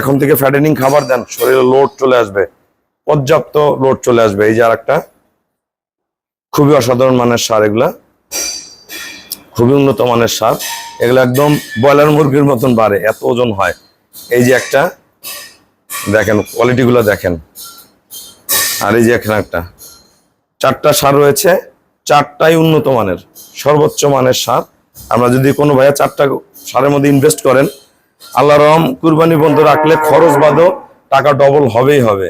এখন থেকে ফ্যাটেনিং খাবার দেন, শরীরে লোড চলে আসবে, পর্যাপ্ত লোড চলে আসবে। এই যে আর একটা খুবই অসাধারণ মানের সার এগুলা, খুবই উন্নত মানের সার। এগুলো একদম ব্রয়লার মুরগির মতন বাড়ে, এত ওজন হয়। এই যে একটা, দেখেন কোয়ালিটিগুলো দেখেন। আর এই যে এখানে একটা, চারটা সার রয়েছে, চারটাই উন্নত মানের, সর্বোচ্চ মানের সার। আমরা যদি কোনো ভাইয়া চারটা সারের মধ্যে ইনভেস্ট করেন আল্লাহ রহম কুরবানি বন্ধ রাখলে খরচ বাদও টাকা ডবল হবেই হবে।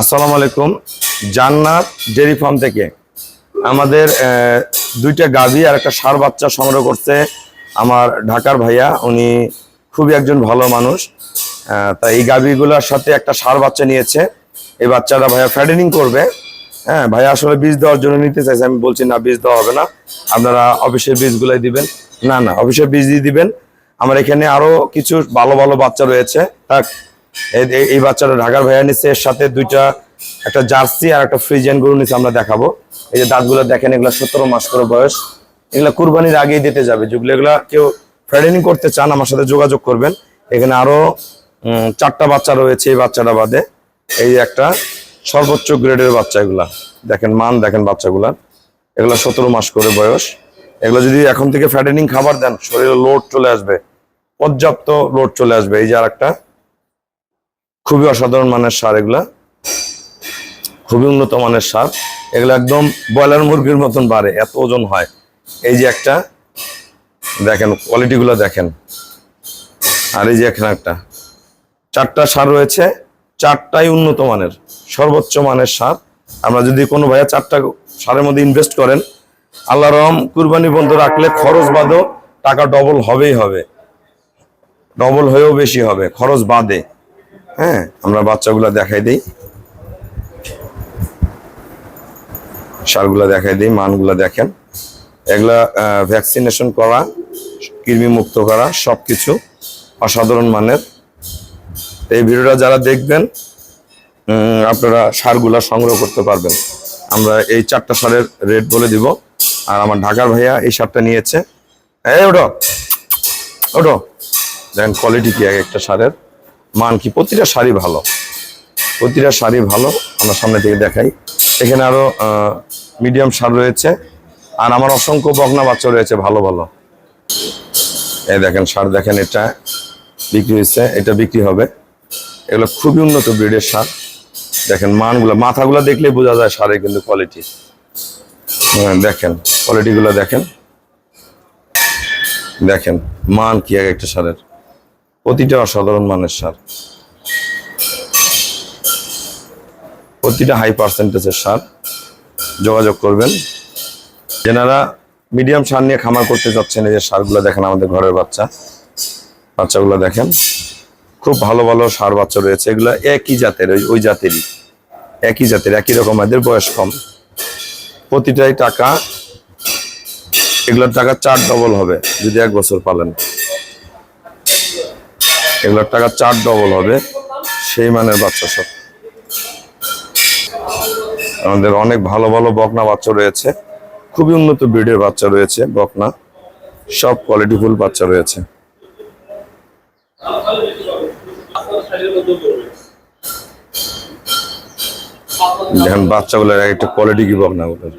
আসসালামু আলাইকুম। জান্নাত ডেরি ফার্ম থেকে। আমাদের দুইটা গাভী আর একটা সার বাচ্চা সংগ্রহ করছে আমার ঢাকার ভাইয়া। উনি খুবই একজন ভালো মানুষ। তা এই গাভীগুলোর সাথে একটা সার বাচ্চা নিয়েছে। এই বাচ্চাটা ভাইয়া ফ্যাটেনিং করবে। হ্যাঁ ভাইয়া আসলে বীজ দেওয়ার জন্য নিতে চাইছে। আমি বলছি, না, বীজ দেওয়া হবে না। আপনারা অফিসের বীজগুলাই দিবেন। না না, অফিসের বীজ দিয়ে দিবেন। আমার এখানে আরও কিছু ভালো ভালো বাচ্চা রয়েছে। এই- বাচ্চাটা ঢাকার ভাইয়া নিচ্ছে এর সাথে দুইটা, একটা জার্সি আর একটা ফ্রিজিয়ান গরু নিচ্ছে আমরা দেখাবো। এই যে দাঁতগুলো দেখেন, এগুলো সতেরো মাস করে বয়স। এগুলা কুরবানির আগেই দিতে যাবে। যেগুলো এগুলা কেউ ফ্রেডেনিং করতে চান, আমার সাথে যোগাযোগ করবেন। এখানে আরও চারটা বাচ্চা রয়েছে এই বাচ্চাটা বাদে। এই একটা সর্বোচ্চ গ্রেডের বাচ্চা এগুলা। দেখেন মান, দেখেন বাচ্চাগুলার। এগুলা সতেরো মাস করে বয়স। এগুলো যদি এখন থেকে ফ্যাটেনিং খাবার দেন, শরীরে লোড চলে আসবে। পর্যাপ্ত লোড চলে আসবে। এই যে আর একটা খুবই অসাধারণ মানের সার এগুলা। খুবই উন্নত মানের সার। এগুলো একদম ব্রয়লার মুরগির মতন বাড়ে, এত ওজন হয়। এই যে একটা, দেখেন কোয়ালিটিগুলো দেখেন। আর এই যে এখানে একটা, চারটা সার রয়েছে, চারটাই উন্নত মানের, সর্বোচ্চ মানের সার। আমরা যদি কোনো ভাইয়া চারটা সারের মধ্যে ইনভেস্ট করেন আল্লাহ রহম, কুরবানি বন্ধ রাখলে খরচ বাদও টাকা ডবল হবেই হবে। ডবল হয়েও বেশি হবে, খরচ বাদে। হ্যাঁ আমরা বাচ্চাগুলা দেখাই দিই। সারগুলা দেখাই দিই, মানগুলা দেখেন। এগুলা ভ্যাকসিনেশন করা কৃমি মুক্ত করা, সবকিছু অসাধারণ মানের। এই ভিডিওটা যারা দেখবেন আপনারা সারগুলা সংগ্রহ করতে পারবেন। আমরা এই চারটা সারের রেট বলে দিব। আর আমার ঢাকার ভাইয়া এই সারটা নিয়েছে। এই ওটো ওটো দেখেন কোয়ালিটি কি এক একটা সারের? মান কি? প্রতিটা শাড়ি ভালো। প্রতিটা শাড়ি ভালো, আমরা সামনে থেকে দেখাই। এখানে আরও মিডিয়াম সার রয়েছে। আর আমার অসংখ্য বগনা বাচ্চা রয়েছে, ভালো ভালো। এই দেখেন সার দেখেন এটা বিক্রি হয়েছে, এটা বিক্রি হবে। এগুলো খুবই উন্নত ব্রিডের সার দেখেন মানগুলো, মাথাগুলো দেখলেই বোঝা যায় সারের কিন্তু কোয়ালিটি দেখেন কোয়ালিটিগুলো দেখেন। দেখেন, মান কি এক একটা সারের প্রতিটা অসাধারণ মানের সার প্রতিটা হাই পার্সেন্টেজের সার যোগাযোগ করবেন। যেনারা মিডিয়াম সার নিয়ে খামার করতে যাচ্ছেন এই যে সারগুলো দেখেন আমাদের ঘরের বাচ্চা। বাচ্চাগুলো দেখেন, খুব ভালো ভালো সার বাচ্চা রয়েছে। এগুলো একই জাতের, ওই ওই জাতেরই। একই জাতের, একই রকম, এদের বয়স কম। প্রতিটাই টাকা, এগুলোর টাকা চার ডবল হবে, যদি এক বছর পালেন। এগুলোর টাকা চার ডবল হবে, সেই মানের বাচ্চা সব। আমাদের অনেক ভালো ভালো বকনা বাচ্চা রয়েছে। খুবই উন্নত ব্রিডের বাচ্চা রয়েছে বকনা। সব কোয়ালিটিফুল বাচ্চা রয়েছে। দেখেন বাচ্চাগুলোর এক একটা কোয়ালিটি কি বকনাগুলোর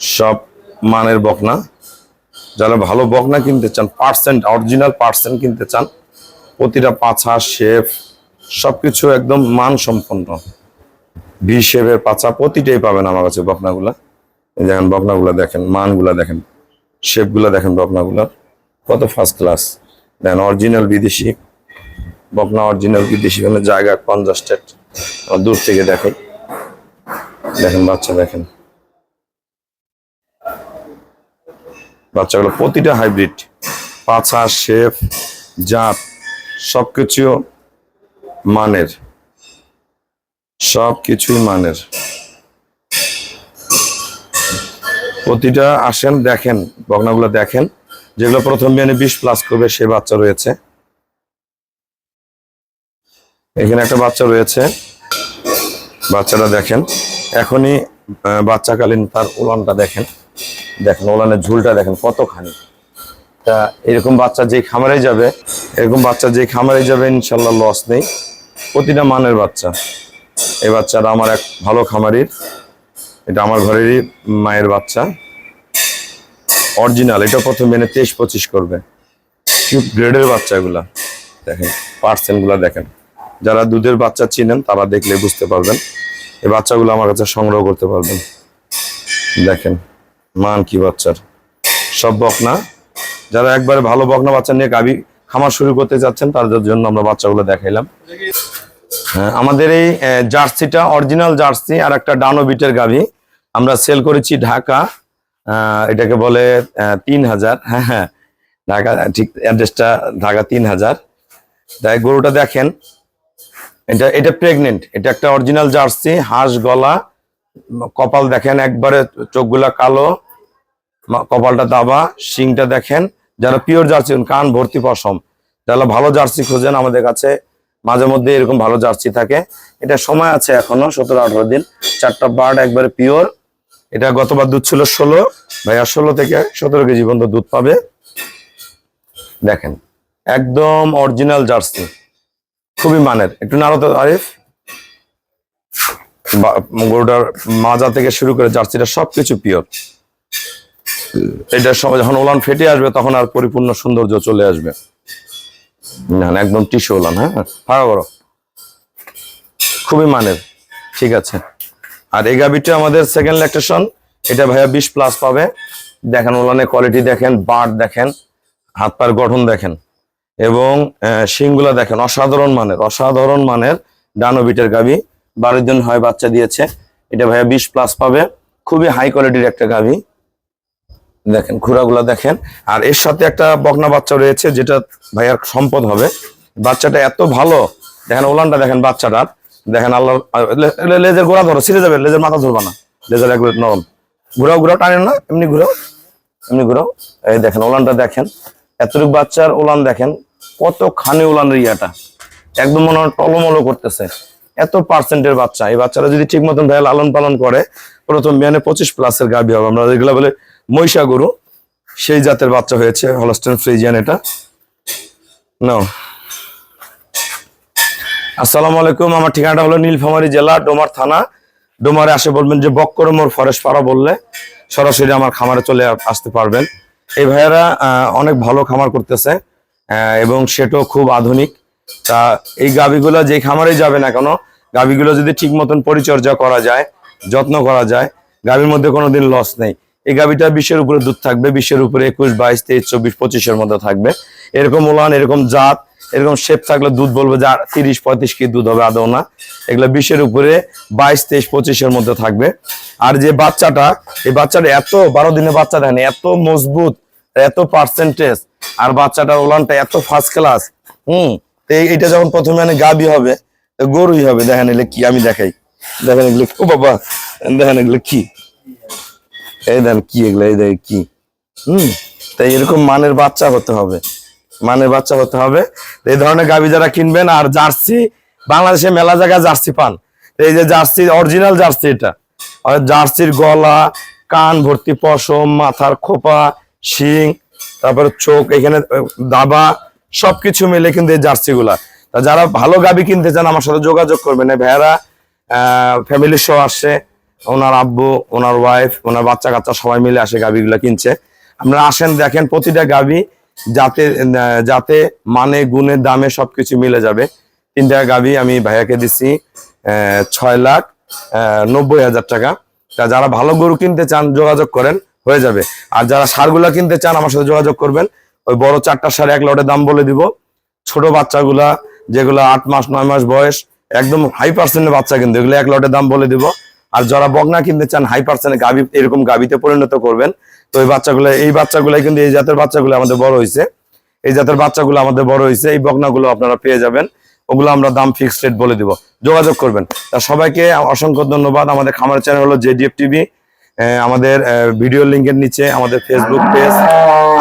সব মানের বকনা। যারা ভালো বকনা কিনতে চান পার্সেন্ট অরিজিনাল পার্সেন্ট কিনতে চান, প্রতিটা পাছা শেপ সবকিছু একদম মান সম্পন্ন ভি শেপের পাছা প্রতিটাই পাবেন আমার কাছে বকনাগুলা। দেখেন বকনাগুলা দেখেন, মানগুলা দেখেন, শেপগুলা দেখেন বকনাগুলার কত ফার্স্ট ক্লাস দেখেন অরিজিনাল বিদেশি, বকনা অরিজিনাল বিদেশি মানে জায়গা কনজাস্টেড দূর থেকে দেখাই দেখেন বাচ্চা দেখেন। বাচ্চাগুলো প্রতিটা হাইব্রিড পাছা শেপ, জাত সবকিছু মানের। সব কিছুই মানের। প্রতিটা আসেন, দেখেন বগনাগুলো দেখেন, যেগুলো প্রথম বিয়ানে বিশ প্লাস করবে সে বাচ্চা রয়েছে। এখানে একটা বাচ্চা রয়েছে। বাচ্চাটা দেখেন, এখনই বাচ্চাকালীন তার উলানটা দেখেন। দেখেন ওলানের ঝুলটা দেখেন, কতখানি। তা এরকম বাচ্চা যেই খামারে যাবে, এরকম বাচ্চা যেই খামারে যাবে, ইনশাল্লাহ লস নেই। প্রতিটা মানের বাচ্চা। এই বাচ্চাটা আমার এক ভালো খামারির। এটা আমার ঘরেরই মায়ের বাচ্চা। অরিজিনাল এটা প্রথম মেনে তেইশ পঁচিশ করবে। গ্রেডের বাচ্চাগুলা। দেখেন পার্সেন্টগুলা দেখেন। যারা দুধের বাচ্চা চিনেন, তারা দেখলে বুঝতে পারবেন। এই বাচ্চাগুলো আমার কাছে সংগ্রহ করতে পারবেন। দেখেন, মান কি বাচ্চার। সব বকনা। যারা একবারে ভালো বকনা বাচ্চা নিয়ে গাবি খামার শুরু করতে যাচ্ছেন, তাদের জন্য আমরা বাচ্চাগুলো দেখাইলাম। আমাদের এই জার্সিটা অরিজিনাল জার্সি আর একটা ডানো বিটের গাভি। আমরা সেল করেছি ঢাকা এটাকে বলে তিন হাজার। হ্যাঁ হ্যাঁ ঢাকা ঠিক অ্যাড্রেসটা ঢাকা তিন হাজার। তাই গরুটা দেখেন, এটা এটা প্রেগনেন্ট এটা একটা অরিজিনাল জার্সি, হাঁস, গলা, কপাল দেখেন, একবারে চোখগুলা কালো কপালটা দাবা, শিংটা দেখেন, যারা পিওর জার্সি, কান ভর্তি পশম, যারা ভালো জার্সি খোঁজেন আমাদের কাছে মাঝে মধ্যে এরকম ভালো জার্সি থাকে। এটা সময় আছে এখনও, সতেরো, আঠারো দিন। চারটা বার্ড একবারে পিওর। এটা গতবার দুধ ছিল ষোলো। ভাইয়া ষোলো থেকে সতেরো কেজি পর্যন্ত দুধ পাবে। দেখেন, একদম অরিজিনাল জার্সি। খুবই মানের। একটু নাড়ো তো, আরিফ। গরুটার মাজা থেকে শুরু করে জার্সিটা সবকিছু পিওর। এটার সময় যখন ওলান ফেটে আসবে, তখন আর পরিপূর্ণ সৌন্দর্য চলে আসবে। না না, একদম টিস্যু ওলান হ্যাঁ? ফাঁকা করো খুবই মানের ঠিক আছে। আর এই গাবিটা আমাদের সেকেন্ড ল্যাকটেশন এটা ভাইয়া বিশ প্লাস পাবে। দেখেন ওলানের কোয়ালিটি দেখেন বাট দেখেন হাত পায়ের গঠন দেখেন। এবং শিংগুলা দেখেন অসাধারণ মানের অসাধারণ মানের ডানোবিটের গাভি। বারোর দিন হয় বাচ্চা দিয়েছে। এটা ভাইয়া বিশ প্লাস পাবে। খুবই হাই কোয়ালিটির একটা গাভি। দেখেন খুরাগুলা দেখেন। আর এর সাথে একটা বকনা বাচ্চা রয়েছে, যেটা ভাইয়ার সম্পদ হবে। বাচ্চাটা এত ভালো। দেখেন, ওলানটা দেখেন বাচ্চাটার দেখেন আল্লাহ লেজের গোড়া ধরো, ছিঁড়ে যাবে, লেজের মাথা ধরবা না। লেজের একবার নরম। ঘুরাও ঘুরাও, টানেন না, এমনি ঘুরাও এমনি ঘুরাও। এই দেখেন, ওলানটা দেখেন। এতটুকু বাচ্চার ওলান দেখেন, কত খানি ওলানের ইয়াটা। একদম মনে হয় টলমলো করতেছে। এত পার্সেন্টের বাচ্চা। এই বাচ্চারা যদি ঠিক মতন ভাই লালন পালন করে, প্রথম বিয়ানে পঁচিশ প্লাসের গাভি হবে। আমরা যেগুলো বলে মহিষা গরু সেই জাতের বাচ্চা হয়েছে, হলস্টেন ফ্রিজিয়ান এটা। নাও। আসসালামু আলাইকুম, আমার ঠিকানাটা হলো নীলফামারী জেলা, ডোমার থানা। ডোমারে আসে বলবেন যে বক্করমোর ফরেস্ট পাড়া বললে সরাসরি আমার খামারে চলে আসতে পারবেন। এই ভাইয়েরা অনেক ভালো খামার করতেছে এবং সেটাও খুব আধুনিক। তা এই গাভিগুলো যে খামারে যাবে না কেন, গাভিগুলো যদি ঠিক মতন পরিচর্যা করা যায়, যত্ন করা যায়, গাভির মধ্যে কোনোদিন লস নেই। এই গাভিটা বিশের উপরে দুধ থাকবে, বিশের উপরে একুশ, বাইশ, তেইশ, চব্বিশ, পঁচিশের মধ্যে থাকবে। এরকম ওলান এরকম জাত, এরকম শেপ থাকলে দুধ বলবে যে তিরিশ, পঁয়ত্রিশ কি দুধ হবে আদৌ না। এগুলো বিশের উপরে বাইশ, তেইশ, পঁচিশের মধ্যে থাকবে। আর যে বাচ্চাটা, এই বাচ্চাটা এত, বারো দিনের বাচ্চা দেখেন, এত মজবুত, এত পার্সেন্টেজ আর বাচ্চাটার ওলানটা এত ফার্স্ট ক্লাস হুম, তো এইটা যখন প্রথমে মানে গাবি হবে গরুই হবে। দেখেন এগুলো কি, আমি দেখাই। দেখেন এগুলো ও বাবা, দেখেন এগুলো কি। এই দেন কি এগুলো, এই দেখেন কি? হুম, তাই এরকম মানের বাচ্চা হতে হবে। মানের বাচ্চা হতে হবে। এই ধরনের গাবি যারা কিনবেন, আর জার্সি, বাংলাদেশে মেলা জায়গায় জার্সি পান। এই যে জার্সি অরিজিনাল জার্সি এটা। আর জার্সির গলা, কান, ভর্তি পশম, মাথার খোপা, শিং, তারপরে চোখ, এখানে দাবা, সবকিছু মিলে কিন্তু এই জার্সি গুলা তা যারা ভালো গাবি কিনতে চান, আমার সাথে যোগাযোগ করবেন। ভাইয়ারা ফ্যামিলি শো আসছে ওনার আব্বু, ওনার ওয়াইফ ওনার বাচ্চা কাচ্চা সবাই মিলে আসে গাবিগুলা কিনছে। আপনারা আসেন, দেখেন প্রতিটা গাবি যাতে যাতে মানে গুণে, দামে সবকিছু মিলে যাবে। তিনটা গাবি আমি ভাইয়াকে দিছি ছয় লাখ নব্বই হাজার টাকা। তা যারা ভালো গরু কিনতে চান, যোগাযোগ করেন, হয়ে যাবে। আর যারা সারগুলা কিনতে চান, আমার সাথে যোগাযোগ করবেন। ওই বড় চারটা সার এক লটের দাম বলে দিব। ছোট বাচ্চাগুলা, যেগুলো আট মাস, নয় মাস বয়স, একদম হাই পার্সেন্টের বাচ্চা কিন্তু, এগুলো এক লটের দাম বলে দিব। আর যারা বগনা কিনতে চান হাই পার্সেন্টের গাভি, এরকম গাভিতে পরিণত করবেন। তো এই বাচ্চাগুলো, এই বাচ্চাগুলাই কিন্তু এই জাতের বাচ্চাগুলো আমাদের বড় হয়েছে এই জাতের বাচ্চাগুলো আমাদের বড় হয়েছে এই বগনাগুলো আপনারা পেয়ে যাবেন। ওগুলো আমরা দাম ফিক্সড রেট বলে দিব। যোগাযোগ করবেন। তা সবাইকে অসংখ্য ধন্যবাদ। আমাদের খামার চ্যানেল হলো জেডিএফ টিভি আমাদের ভিডিও লিঙ্কের নিচে আমাদের ফেসবুক পেজ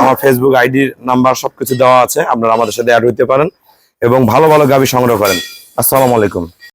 আমার ফেসবুক আইডির নাম্বার সবকিছু দেওয়া আছে। আপনারা আমাদের সাথে অ্যাড হইতে পারেন এবং ভালো ভালো গাভি সংগ্রহ করেন। আসসালামু আলাইকুম।